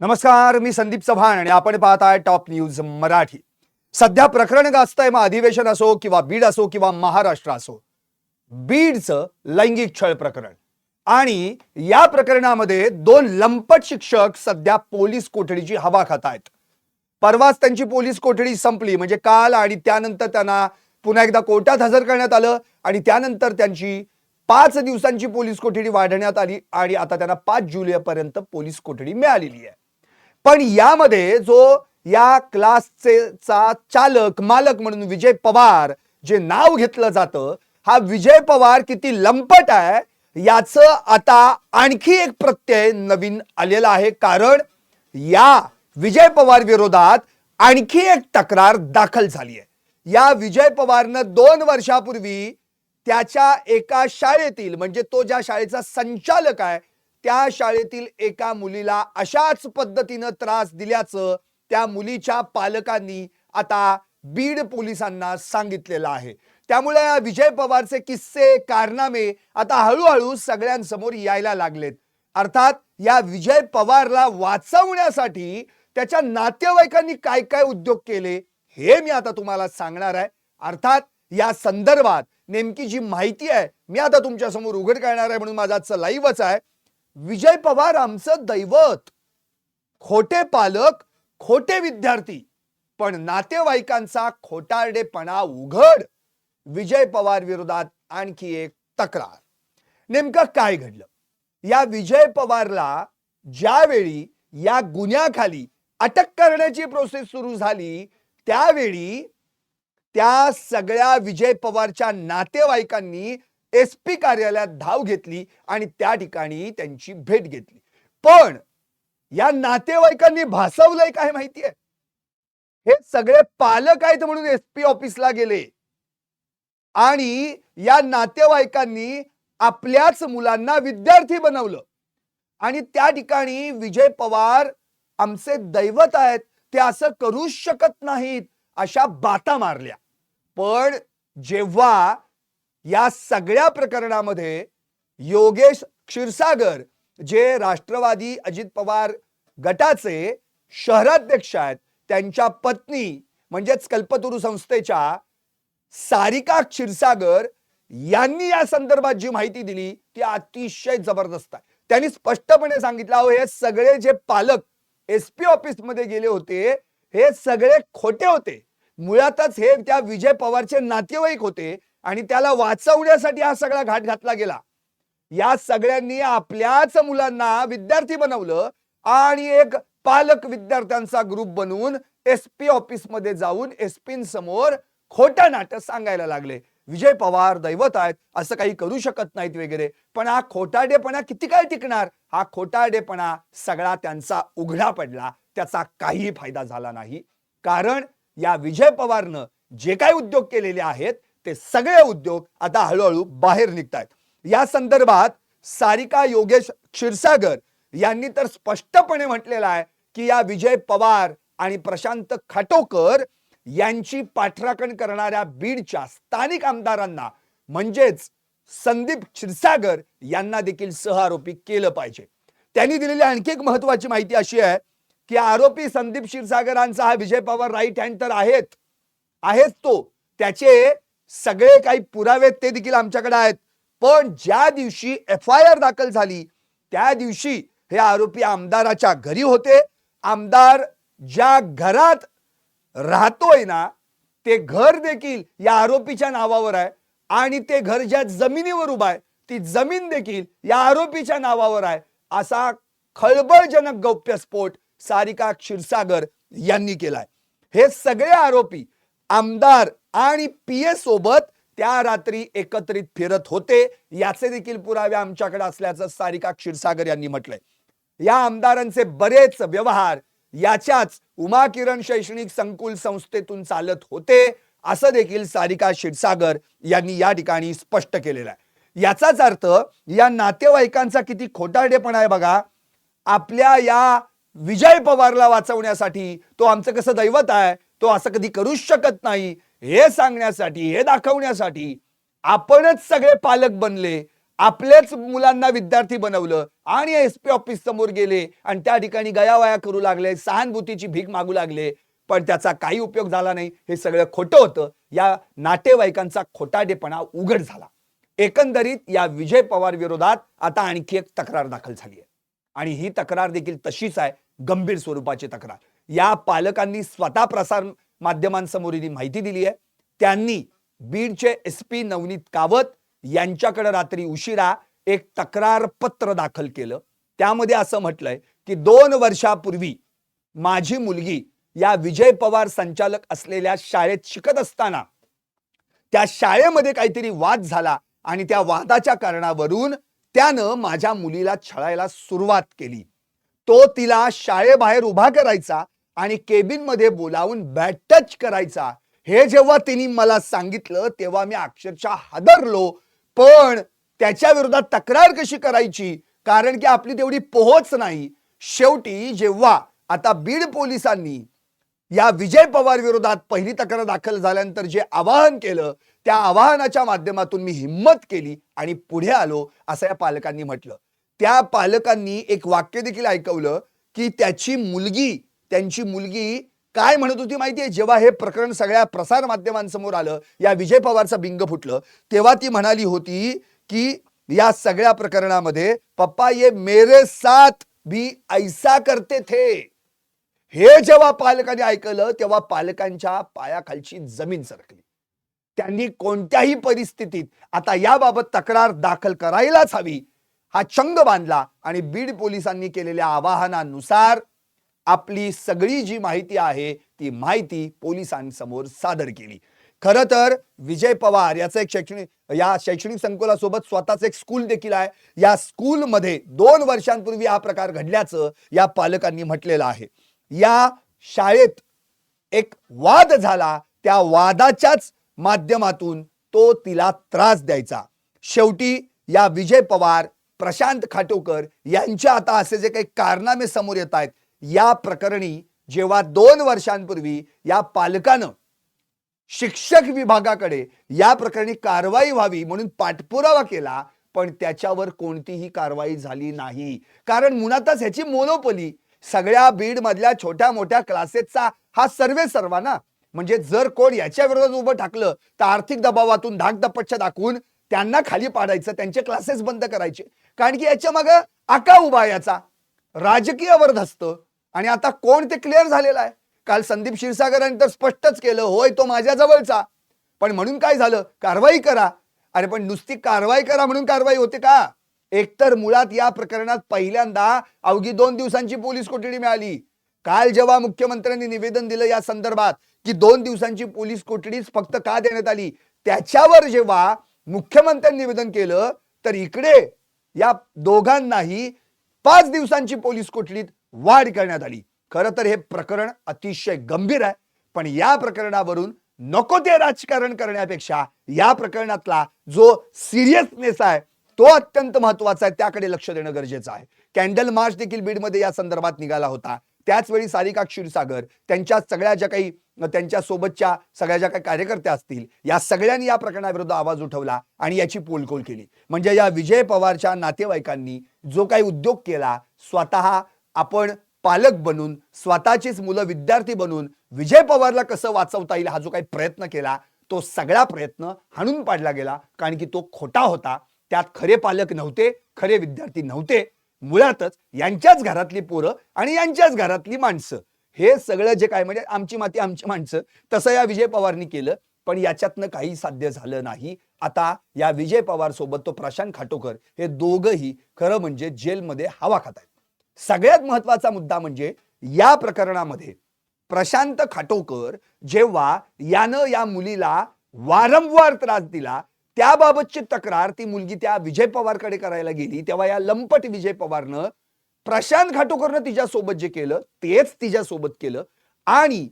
नमस्कार मी संदीप चव्हाण आणि आपण पाहत आहे टॉप न्यूज मराठी. सध्या प्रकरण गाजतंय मग अधिवेशन असो किंवा बीड असो किंवा महाराष्ट्र असो. बीडचं लैंगिक छळ प्रकरण. आणि या प्रकरणामध्ये दोन लंपट शिक्षक सध्या पोलीस कोठडीची हवा खात आहेत परवाच त्यांची पोलीस कोठडी संपली म्हणजे काल आणि त्यानंतर त्यांना पुन्हा एकदा कोर्टात हजर करण्यात आलं आणि त्यानंतर त्यांची पाच दिवसांची पोलीस कोठडी वाढवण्यात आली आणि आता त्यांना पाच जुलैपर्यंत पोलीस कोठडी मिळालेली आहे. पण यामध्ये जो या क्लासचे चा चालक मालक म्हणून विजय पवार जे नाव घेतलं जातं हा विजय पवार किती लंपट आहे याचं आता आणखी एक प्रत्यय नवीन आलेला आहे. कारण या विजय पवार विरोधात आणखी एक तक्रार दाखल झाली आहे. या विजय पवारनं दोन वर्षापूर्वी त्याच्या एका शाळेतील म्हणजे तो ज्या शाळेचा संचालक आहे त्या शाळेतील एका मुलीला अशाच पद्धतीनं त्रास दिल्याचं त्या मुलीच्या पालकांनी आता बीड पोलिसांना सांगितलेलं आहे. त्यामुळे या विजय पवारचे किस्से कारनामे आता हळूहळू सगळ्यांसमोर यायला लागलेत. अर्थात या विजय पवारला वाचवण्यासाठी त्याच्या नातेवाईकांनी काय काय उद्योग केले हे मी आता तुम्हाला सांगणार आहे. अर्थात या संदर्भात नेमकी जी माहिती आहे मी आता तुमच्यासमोर उघड करणार आहे म्हणून माझा आजचा लाईव्हच आहे. विजय पवार आमचं दैवत. खोटे पालक खोटे विद्यार्थी. पण नातेवाईकांचा खोटारडेपणा उघड. विजय पवार विरोधात आणखी एक तक्रार. नेमकं काय घडलं? या विजय पवारला ज्यावेळी या गुन्ह्याखाली अटक करण्याची प्रोसेस सुरू झाली त्यावेळी त्या सगळ्या विजय पवारच्या नातेवाईकांनी एस पी कार्यालयात धाव घेतली आणि त्या ठिकाणी त्यांची भेट घेतली. पण या नातेवाईकांनी भासवलंय काय माहितीये हे सगळे पालक आहेत म्हणून एस पी ऑफिसला गेले. आणि या नातेवाईकांनी आपल्याच मुलांना विद्यार्थी बनवलं. आणि त्या ठिकाणी विजय पवार आमचे दैवत आहेत ते असं करूच शकत नाहीत अशा बाता मारल्या. पण जेव्हा या सगळ्या प्रकरणामध्ये योगेश क्षीरसागर जे राष्ट्रवादी अजित पवार गटाचे शहराध्यक्ष आहेत त्यांच्या पत्नी म्हणजेच कल्पतरू संस्थेच्या सारिका क्षीरसागर यांनी या संदर्भात जी माहिती दिली ती अतिशय जबरदस्त आहे. त्यांनी स्पष्टपणे सांगितलं अहो हे सगळे जे पालक एस पी ऑफिसमध्ये गेले होते हे सगळे खोटे होते. मुळातच हे त्या विजय पवारचे नातेवाईक होते. आणि त्याला वाचवण्यासाठी हा सगळा घाट घातला गेला. या सगळ्यांनी आपल्याच मुलांना विद्यार्थी बनवलं आणि एक पालक विद्यार्थ्यांचा ग्रुप बनवून एसपी ऑफिसमध्ये ऑफिसमध्ये जाऊन एसपी समोर खोटं नाटक सांगायला लागले. विजय पवार दैवत आहेत असं काही करू शकत नाहीत वगैरे. पण हा खोटाडेपणा किती काय टिकणार? हा खोटाडेपणा सगळा त्यांचा उघडा पडला. त्याचा काही फायदा झाला नाही. कारण या विजय पवारनं जे काही उद्योग केलेले आहेत ते सगळे उद्योग आता हळूहळू बाहेर निघतायत. या संदर्भात सारिका योगेश क्षीरसागर यांनी तर स्पष्टपणे म्हटलेलं आहे की या विजय पवार आणि प्रशांत खाटोकर यांची पाठराखण करणाऱ्या बीडच्या स्थानिक आमदारांना म्हणजेच संदीप क्षीरसागर यांना देखील सहआरोपी केलं पाहिजे. त्यांनी दिलेली आणखी एक महत्वाची माहिती अशी आहे की आरोपी संदीप क्षीरसागरांचा हा विजय पवार राईट हँड तर आहेत. आहेच तो. त्याचे सगळे काही पुरावे ते देखील आमच्याकडे आहेत. पण ज्या दिवशी एफ आय आर दाखल झाली त्या दिवशी हे आरोपी आमदाराच्या घरी होते. आमदार ज्या घरात राहतोय ना ते घर देखील या आरोपीच्या नावावर आहे आणि ते घर ज्या जमिनीवर उभा आहे ती जमीन देखील या आरोपीच्या नावावर आहे असा खळबळजनक गौप्यस्फोट सारिका क्षीरसागर यांनी केलाय. हे सगळे आरोपी आमदार आणि पीए सोबत त्या रात्री एकत्रित फिरत होते. याचे देखील पुरावे आमच्याकडे असल्याचं सारिका क्षीरसागर यांनी म्हटलंय. या आमदारांचे बरेच व्यवहार याच्याच उमा किरण शैक्षणिक संकुल संस्थेतून चालत होते असं देखील सारिका क्षीरसागर यांनी या ठिकाणी स्पष्ट केलेलं आहे. याचाच अर्थ या नातेवाईकांचा किती खोटारडेपणा आहे बघा. आपल्या या विजय पवारला वाचवण्यासाठी तो आमचं कसं दैवत आहे तो असं कधी करूच शकत नाही. हे सांगण्यासाठी हे दाखवण्यासाठी आपणच सगळे पालक बनले. आपल्याच मुलांना विद्यार्थी बनवलं आणि एस पी ऑफिस समोर गेले आणि त्या ठिकाणी गयावया करू लागले सहानुभूतीची भीक मागू लागले. पण त्याचा काही उपयोग झाला नाही. हे सगळं खोटं होतं. या नातेवाईकांचा खोटाडेपणा उघड झाला. एकंदरीत या विजय पवार विरोधात आता आणखी एक तक्रार दाखल झाली आहे. आणि ही तक्रार देखील तशीच आहे. गंभीर स्वरूपाची तक्रार. या पालकांनी स्वतः प्रसार माध्यमांसमोर ही माहिती दिली आहे. त्यांनी बीडचे एस पी नवनीत कावत यांच्याकडे रात्री उशिरा एक तक्रार पत्र दाखल केलं. त्यामध्ये असं म्हटलंय की दोन वर्षापूर्वी माझी मुलगी या विजय पवार संचालक असलेल्या शाळेत शिकत असताना त्या शाळेमध्ये काहीतरी वाद झाला आणि त्या वादाच्या कारणावरून त्यानं माझ्या मुलीला छळायला सुरुवात केली. तो तिला शाळेबाहेर उभा करायचा आणि केबिनमध्ये बोलावून बॅट टच करायचा. हे जेव्हा तिने मला सांगितलं तेव्हा मी अक्षरशः हादरलो. पण त्याच्या विरोधात तक्रार कशी करायची? कारण की आपली तेवढी पोहोच नाही. शेवटी जेव्हा आता बीड पोलिसांनी या विजय पवार विरोधात पहिली तक्रार दाखल झाल्यानंतर जे आवाहन केलं त्या आवाहनाच्या माध्यमातून मी हिंमत केली आणि पुढे आलो असं या पालकांनी म्हटलं. त्या पालकांनी एक वाक्य देखील ऐकवलं की त्याची मुलगी त्यांची मुलगी काय म्हणत होती माहितीये? जेव्हा हे प्रकरण सगळ्या प्रसार माध्यमांसमोर आलं या विजय पवारचं बिंग फुटलं तेव्हा ती म्हणाली होती की या सगळ्या प्रकरणामध्ये पप्पा ये मेरे साथ भी ऐसा करते थे. हे जेव्हा पालकांनी ऐकलं तेव्हा पालकांच्या पायाखालची जमीन सरकली. त्यांनी कोणत्याही परिस्थितीत आता याबाबत तक्रार दाखल करायलाच हवी हा चंग बांधला आणि बीड पोलिसांनी केलेल्या आवाहनानुसार आपली सगळी जी माहिती आहे ती माहिती पोलिसांसमोर सादर केली. खरं तर विजय पवार याचं एक शैक्षणिक या शैक्षणिक संकुलासोबत स्वतःच एक स्कूल देखील आहे. या स्कूलमध्ये दोन वर्षांपूर्वी हा प्रकार घडल्याचं या पालकांनी म्हटलेलं आहे. या शाळेत एक वाद झाला त्या वादाच्याच माध्यमातून तो तिला त्रास द्यायचा. शेवटी या विजय पवार प्रशांत खाटोकर यांच्या आता असे जे काही कारनामे समोर येत आहेत या प्रकरणी जेव्हा दोन वर्षांपूर्वी या पालकानं शिक्षक विभागाकडे या प्रकरणी कारवाई व्हावी म्हणून पाठपुरावा केला पण त्याच्यावर कोणतीही कारवाई झाली नाही. कारण मुळातच ह्याची मोनोपली सगळ्या बीड मधल्या छोट्या मोठ्या क्लासेसचा हा सर्वे सर्वा ना. म्हणजे जर कोण याच्या विरोधात उभं टाकलं तर आर्थिक दबावातून धाकदपटच्या दाखवून त्यांना खाली पाडायचं त्यांचे क्लासेस बंद करायचे. कारण की याच्या मागं आका उभा आहे याचा. राजकीय वर्धस्त. आणि आता कोण ते क्लिअर झालेलं आहे? काल संदीप क्षीरसागरांनी तर स्पष्टच केलं होय तो माझ्या जवळचा. पण म्हणून काय झालं? कारवाई करा. अरे पण नुसती कारवाई करा म्हणून कारवाई होते का? एकतर मुळात या प्रकरणात पहिल्यांदा अवघी दोन दिवसांची पोलीस कोठडी मिळाली. काल जेव्हा मुख्यमंत्र्यांनी निवेदन दिलं या संदर्भात की दोन दिवसांची पोलीस कोठडीच फक्त का देण्यात आली? त्याच्यावर जेव्हा मुख्यमंत्र्यांनी निवेदन केलं तर इकडे या दोघांनाही पाच दिवसांची पोलीस कोठडीत वाढ करण्यात आली. खरं तर हे प्रकरण अतिशय गंभीर आहे. पण या प्रकरणावरून नको ते राजकारण करण्यापेक्षा या प्रकरणातला जो सिरियसनेस आहे तो अत्यंत महत्त्वाचा आहे. त्याकडे लक्ष देणं गरजेचं आहे. कॅन्डल मार्च देखील बीडमध्ये या संदर्भात निघाला होता. त्याचवेळी सारिका क्षीरसागर त्यांच्या सगळ्या ज्या काही त्यांच्या सोबतच्या सगळ्या ज्या काही कार्यकर्त्या असतील या सगळ्यांनी या प्रकरणाविरुद्ध आवाज उठवला आणि याची पोलकोल केली. म्हणजे या विजय पवारच्या नातेवाईकांनी जो काही उद्योग केला स्वतः आपण पालक बनून स्वतःचीच मुलं विद्यार्थी बनून विजय पवारला कसं वाचवता येईल हा जो काही प्रयत्न केला तो सगळा प्रयत्न हाणून पाडला गेला. कारण की तो खोटा होता. त्यात खरे पालक नव्हते खरे विद्यार्थी नव्हते. मुळातच यांच्याच घरातली पोरं आणि यांच्याच घरातली माणसं. हे सगळं जे काय म्हणजे आमची माती आमची माणसं तसं या विजय पवारनी केलं. पण याच्यातनं काही साध्य झालं नाही. आता या विजय पवार सोबत तो प्रशांत खाटोकर हे दोघही खरं म्हणजे जेलमध्ये हवा खात आहेत सगळ्यात महत्त्वाचा मुद्दा म्हणजे या प्रकरणामध्ये प्रशांत खाटोकर जेव्हा यानं या मुलीला वारंवार त्रास दिला त्याबाबतची तक्रार ती मुलगी त्या विजय पवारकडे करायला गेली तेव्हा या लंपट विजय पवारनं प्रशांत खाटोकरनं तिच्यासोबत जे केलं तेच तिच्यासोबत केलं आणि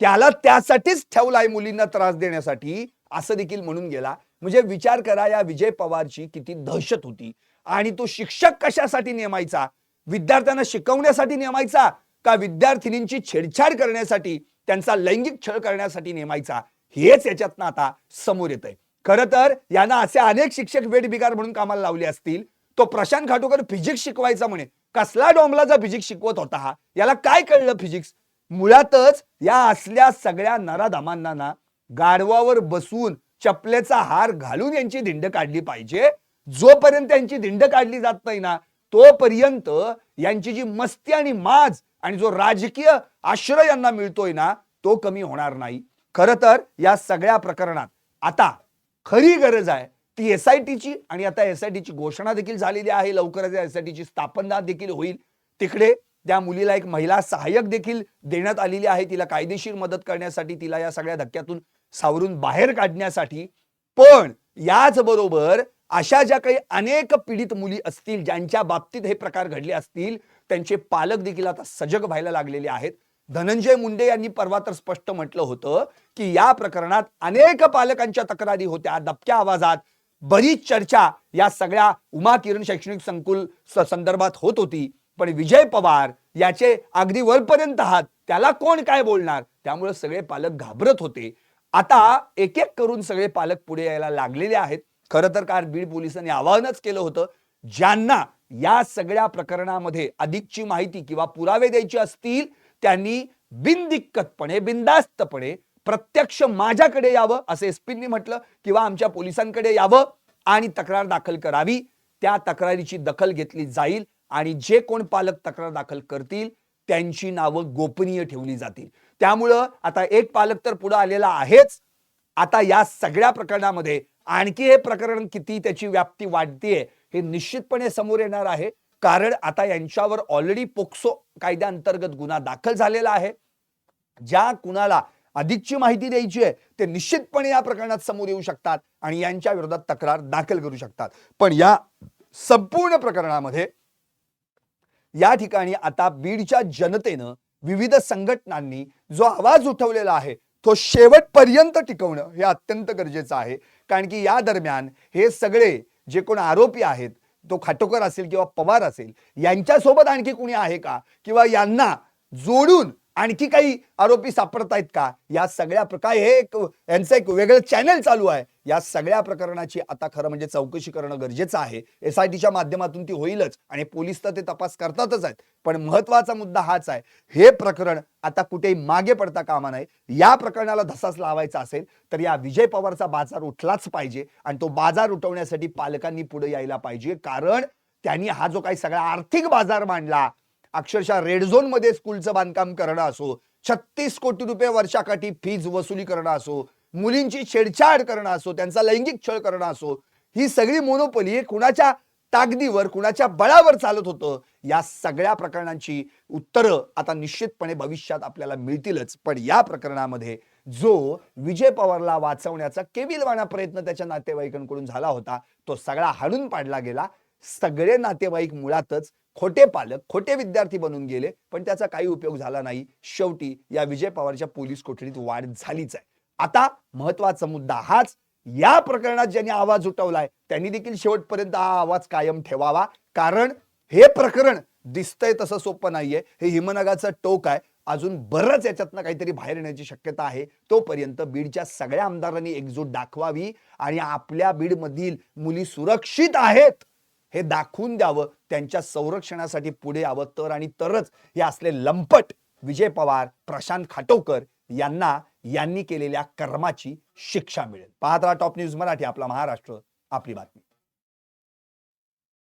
त्याला त्यासाठीच ठेवलाय मुलींना त्रास देण्यासाठी असं देखील म्हणून गेला. म्हणजे विचार करा या विजय पवारची किती दहशत होती आणि तो शिक्षक कशासाठी नेमायचा? विद्यार्थ्यांना शिकवण्यासाठी नेमायचा का विद्यार्थिनींची छेडछाड करण्यासाठी त्यांचा लैंगिक छळ करण्यासाठी नेमायचा? हेच याच्यातनं आता समोर येत आहे खरं तर यांना असे अनेक शिक्षक वेठबिगार म्हणून कामाला लावले असतील. तो प्रशांत खाटोकर फिजिक्स शिकवायचा म्हणे. कसला डोंबलाचा फिजिक्स शिकवत होता हा? याला काय कळलं फिजिक्स मुळातच या असल्या सगळ्या नराधामांना ना गाढवावर बसून चपलेचा हार घालून यांची धिंड काढली पाहिजे. जोपर्यंत त्यांची धिंड काढली जात नाही ना तोपर्यंत यांची जी मस्ती आणि माज आणि जो राजकीय आश्रय यांना मिळतोय ना तो कमी होणार नाही. खरं तर या सगळ्या प्रकरणात आता खरी गरज आहे ती एस आय टीची आणि आता एस आय टीची घोषणा देखील झालेली आहे लवकरच एस आय टीची स्थापना देखील होईल. तिकडे त्या मुलीला एक महिला सहाय्यक देखील देण्यात आलेली आहे तिला कायदेशीर मदत करण्यासाठी तिला या सगळ्या धक्क्यातून सावरून बाहेर काढण्यासाठी. पण याच बरोबर अशा ज्या काही अनेक पीडित मुली असतील ज्यांच्या बाबतीत हे प्रकार घडले असतील त्यांचे पालक देखील आता सजग व्हायला लागलेले आहेत. धनंजय मुंडे यांनी परवा तर स्पष्ट म्हटलं होतं की या प्रकरणात अनेक पालकांच्या तक्रारी होत्या. दबक्या आवाजात बरीच चर्चा या सगळ्या उमा किरण शैक्षणिक संकुल संदर्भात होत होती. पण विजय पवार याचे अगदी वरपर्यंत आहात त्याला कोण काय बोलणार? त्यामुळे सगळे पालक घाबरत होते. आता एक एक करून सगळे पालक पुढे यायला लागलेले आहेत. खरं तर काल बीड पोलिसांनी आवाहनच केलं होतं ज्यांना या सगळ्या प्रकरणामध्ये अधिकची माहिती किंवा पुरावे द्यायचे असतील त्यांनी बिनदिक्कतपणे बिनदास्तपणे प्रत्यक्ष माझ्याकडे यावं असं एसपींनी म्हटलं किंवा आमच्या पोलिसांकडे यावं आणि तक्रार दाखल करावी. त्या तक्रारीची दखल घेतली जाईल आणि जे कोण पालक तक्रार दाखल करतील त्यांची नावं गोपनीय ठेवली जातील. त्यामुळं आता एक पालक तर पुढे आलेला आहेच. आता या सगळ्या प्रकरणामध्ये आणखी हे प्रकरण किती त्याची व्याप्ती वाढतीये हे निश्चितपणे समोर येणार आहे. कारण आता यांच्यावर ऑलरेडी पोक्सो कायद्याअंतर्गत गुन्हा दाखल झालेला आहे. ज्या कुणाला अधिकची माहिती द्यायची आहे ते निश्चितपणे या प्रकरणात समोर येऊ शकतात आणि यांच्या विरोधात तक्रार दाखल करू शकतात. पण या संपूर्ण प्रकरणामध्ये या ठिकाणी आता बीडच्या जनतेनं विविध संघटनांनी जो आवाज उठवलेला आहे तो शेवटपर्यंत टिकवणं हे अत्यंत गरजेचं आहे. कारण की या दरम्यान हे सगळे जे कोण आरोपी आहेत तो खाटोकर असेल किंवा पवार असेल यांच्यासोबत आणखी कुणी आहे का? किंवा यांना जोडून आणखी काही आरोपी सापडत आहेत का? या सगळ्या प्रकार हे एक यांचं एक वेगळं चॅनल चालू आहे. या सगळ्या प्रकरणाची आता खरं म्हणजे चौकशी करणं गरजेचं आहे. एस आय टीच्या माध्यमातून ती होईलच आणि पोलीस तर ते तपास करतातच आहेत. पण महत्त्वाचा मुद्दा हाच आहे. हे प्रकरण आता कुठेही मागे पडता कामा नये. या प्रकरणाला धसाच लावायचा असेल तर या विजय पवारचा बाजार उठलाच पाहिजे आणि तो बाजार उठवण्यासाठी पालकांनी पुढे यायला पाहिजे. कारण त्यांनी हा जो काही सगळा आर्थिक बाजार मांडला अक्षरशः रेड झोनमध्ये स्कूलचं बांधकाम करणं असो छत्तीस कोटी रुपये वर्षाकाठी फीज वसुली करणं असो मुलींची छेडछाड करणं असो त्यांचा लैंगिक छळ करणं असो ही सगळी मोनोपली कुणाच्या ताकदीवर कुणाच्या बळावर चालत होतं या सगळ्या प्रकरणांची उत्तरं आता निश्चितपणे भविष्यात आपल्याला मिळतीलच. पण या प्रकरणामध्ये जो विजय पवारला वाचवण्याचा केविलवाणा प्रयत्न त्याच्या नातेवाईकांकडून झाला होता तो सगळा हाणून पाडला गेला. सगळे नातेवाईक मुळातच खोटे पालक खोटे विद्यार्थी बनून गेले पण त्याचा काही उपयोग झाला नाही. शेवटी या विजय पवारच्या पोलीस कोठडीत वाढ झालीच आहे. आता महत्त्वाचा मुद्दा हाच या प्रकरणात ज्यांनी आवाज उठवलाय त्यांनी देखील शेवटपर्यंत हा आवाज कायम ठेवावा. कारण हे प्रकरण दिसतंय तसं सोपं नाहीये. हे हिमनगाचं टोक आहे. अजून बरंच याच्यातनं काहीतरी बाहेर येण्याची शक्यता आहे. तोपर्यंत बीडच्या सगळ्या आमदारांनी एकजूट दाखवावी आणि आपल्या बीडमधील मुली सुरक्षित आहेत. हे दाखवून द्यावं त्यांच्या संरक्षणासाठी पुढे यावं. तर आणि तरच हे असले लंपट विजय पवार प्रशांत खाटोकर यांना यांनी केलेल्या कर्माची शिक्षा मिळेल. पाहत राहा टॉप न्यूज मराठी आपला महाराष्ट्र आपली बातमी.